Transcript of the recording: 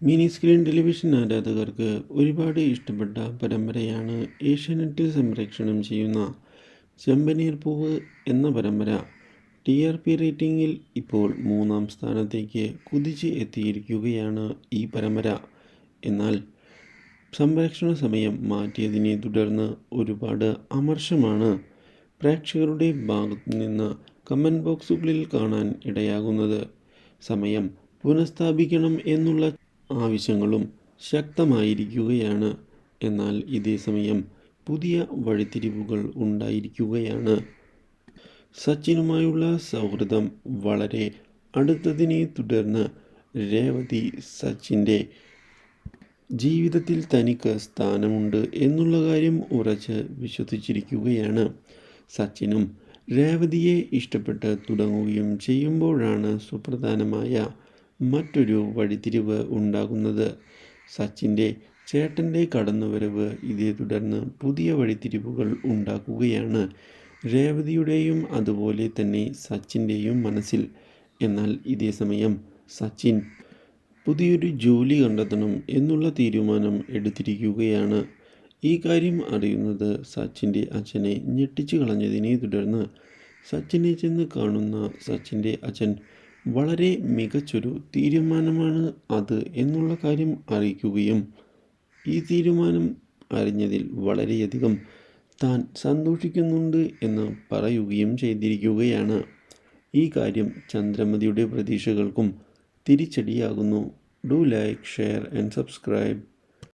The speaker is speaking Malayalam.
മിനി സ്ക്രീൻ ടെലിവിഷൻ ആരാധകർക്ക് ഒരുപാട് ഇഷ്ടപ്പെട്ട പരമ്പരയാണ് ഏഷ്യാനെറ്റിൽ സംപ്രേക്ഷണം ചെയ്യുന്ന ചെമ്പനീർ പൂവ് എന്ന പരമ്പര. ടി ആർ പി റേറ്റിംഗിൽ ഇപ്പോൾ മൂന്നാം സ്ഥാനത്തേക്ക് കുതിച്ച് എത്തിയിരിക്കുകയാണ് ഈ പരമ്പര. എന്നാൽ സംപ്രേക്ഷണ സമയം മാറ്റിയതിനെ തുടർന്ന് ഒരുപാട് അമർഷമാണ് പ്രേക്ഷകരുടെ ഭാഗത്തു നിന്ന് കമന്റ് ബോക്സുകളിൽ കാണാൻ ഇടയാകുന്നത്. സമയം പുനഃസ്ഥാപിക്കണം എന്നുള്ള ആവശ്യങ്ങളും ശക്തമായിരിക്കുകയാണ്. എന്നാൽ ഇതേ സമയം പുതിയ വഴിത്തിരിവുകൾ ഉണ്ടായിരിക്കുകയാണ്. സച്ചിനുമായുള്ള സൗഹൃദം വളരെ അടുത്തതിനെ തുടർന്ന് രേവതി സച്ചിന്റെ ജീവിതത്തിൽ തനിക്ക് സ്ഥാനമുണ്ട് എന്നുള്ള കാര്യം ഉറച്ച് വിശ്വസിച്ചിരിക്കുകയാണ്. സച്ചിനും രേവതിയെ ഇഷ്ടപ്പെട്ട് തുടങ്ങുകയും ചെയ്യുമ്പോഴാണ് സുപ്രധാനമായ മറ്റൊരു വഴിത്തിരിവ് ഉണ്ടാകുന്നത് സച്ചിന്റെ ചേട്ടന്റെ കടന്നുവരവ്. ഇതേ തുടർന്ന് പുതിയ വഴിത്തിരിവുകൾ ഉണ്ടാക്കുകയാണ്. രേവതിയുടെയും അതുപോലെ തന്നെ സച്ചിന്റെയും മനസ്സിൽ. എന്നാൽ ഇതേ സമയം സച്ചിൻ പുതിയൊരു ജോലി കണ്ടെത്തണം എന്നുള്ള തീരുമാനം എടുത്തിരിക്കുകയാണ്. ഈ കാര്യം അറിയുന്നത് സച്ചിന്റെ അച്ഛനെ ഞെട്ടിച്ചു കളഞ്ഞതിനെ തുടർന്ന് സച്ചിനെ ചെന്ന് കാണുന്ന സച്ചിന്റെ അച്ഛൻ വളരെ മികച്ചൊരു തീരുമാനമാണ് അത് എന്നുള്ള കാര്യം അറിയിക്കുകയും ഈ തീരുമാനം അറിഞ്ഞതിൽ വളരെയധികം താൻ സന്തോഷിക്കുന്നുണ്ട് എന്ന് പറയുകയും ചെയ്തിരിക്കുകയാണ്. ഈ കാര്യം ചന്ദ്രമതിയുടെ പ്രതീക്ഷകൾക്കും തിരിച്ചടിയാകുന്നു. Do like share and subscribe.